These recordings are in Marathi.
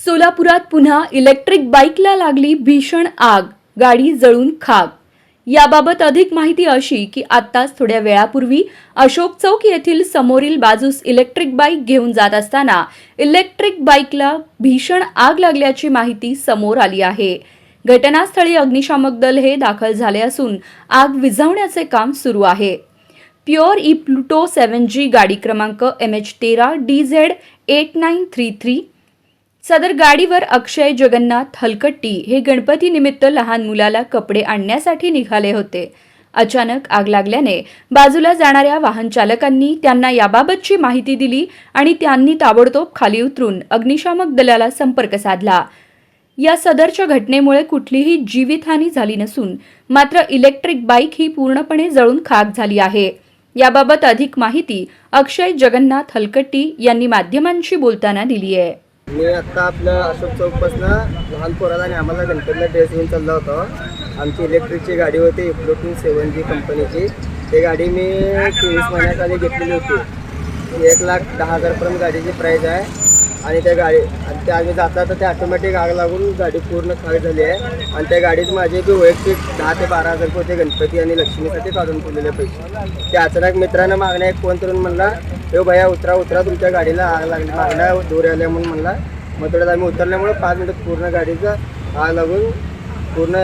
सोलापुरात पुन्हा इलेक्ट्रिक बाईकला लागली भीषण आग गाडी जळून खाक. याबाबत अधिक माहिती अशी की आत्ताच थोड्या वेळापूर्वी अशोक चौक येथील समोरील बाजूस इलेक्ट्रिक बाईक घेऊन जात असताना इलेक्ट्रिक बाईकला भीषण आग लागल्याची माहिती समोर आली आहे. घटनास्थळी अग्निशामक दल हे दाखल झाले असून आग विझवण्याचे काम सुरू आहे. Pure E Pluto seven G गाडी क्रमांक एम एच तेरा D Z eight nine three three सदर गाडीवर अक्षय जगन्नाथ हलकट्टी हे गणपती निमित्त लहान मुलाला कपडे आणण्यासाठी निघाले होते. अचानक आग लागल्याने बाजूला जाणाऱ्या वाहन चालकांनी त्यांना याबाबतची माहिती दिली आणि त्यांनी ताबडतोब खाली उतरून अग्निशामक दलाला संपर्क साधला. या सदरच्या घटनेमुळे कुठलीही जीवितहानी झाली नसून मात्र इलेक्ट्रिक बाईक ही पूर्णपणे जळून खाक झाली आहे. याबाबत अधिक माहिती अक्षय जगन्नाथ हलकट्टी यांनी माध्यमांशी बोलताना दिली आहे मी आत्ता आपलं अशोक चौकपासनं लहान पोराला आणि आम्हाला गणपतीला ड्रेस घेऊन चाललो होतो. आमची इलेक्ट्रिकची गाडी होती फ्लोटिंग सेवन जी कंपनीची ती गाडी मी तेवीस महिन्याखाली घेतलेली होती. एक लाख दहा हजारपर्यंत गाडीची प्राईज आहे. आणि त्या गाडी आणि त्या आम्ही जाता तर ते ऑटोमॅटिक आग लागून गाडी पूर्ण खाली झाली आहे. आणि त्या गाडीत माझे बी वैयक्तिक दहा ते बारा हजार रुपये होते गणपती आणि लक्ष्मीसाठी काढून ठेवलेले पैसे. ते अचानक मित्रानं मागण्या एक फोन करून म्हणला हे भैया उतरा उतरा तुमच्या गाडीला आग लागली मागण्या दूर आल्या म्हणून म्हणला. मग थोड्यात आम्ही उतरल्यामुळे पाच मिनिटात पूर्ण गाडीचं आग लागून पूर्ण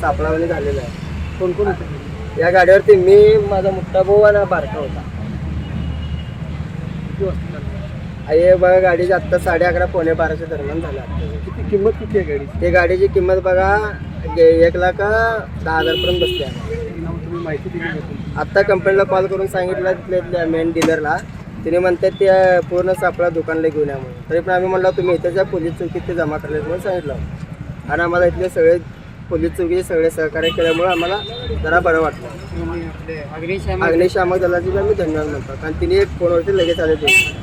सापळावणी झालेलं आहे. कोण कोण या गाडीवरती मी माझा मोठा भाऊ आणि हा बारका होता. आई हे बघा गाडीची आत्ता साडे अकरा पावणे बाराच्या दरम्यान झाला किती किंमत किती आहे गाडी ते गाडीची किंमत बघा गे- एक लाख दहा हजारपर्यंत बसली आहे. तुम्ही माहिती दिली आत्ता कंपनीला कॉल करून सांगितलं तिथल्या मेन डीलरला तिने म्हणतात ते पूर्ण सापळा दुकानला घेऊन या म्हणून. तरी पण आम्ही म्हणलो तुम्ही इथेच्या पोलीस चौकीत ते जमा करले म्हणून सांगितलं. आणि आम्हाला इथले सगळे पोलीस चौकीचे सगळे सहकार्य केल्यामुळे आम्हाला जरा बरं वाटलं. अग्निशामक अग्निशामक दलाचे आम्ही धन्यवाद म्हणतो. कारण तिने एक फोनवरती लगेच आले ते.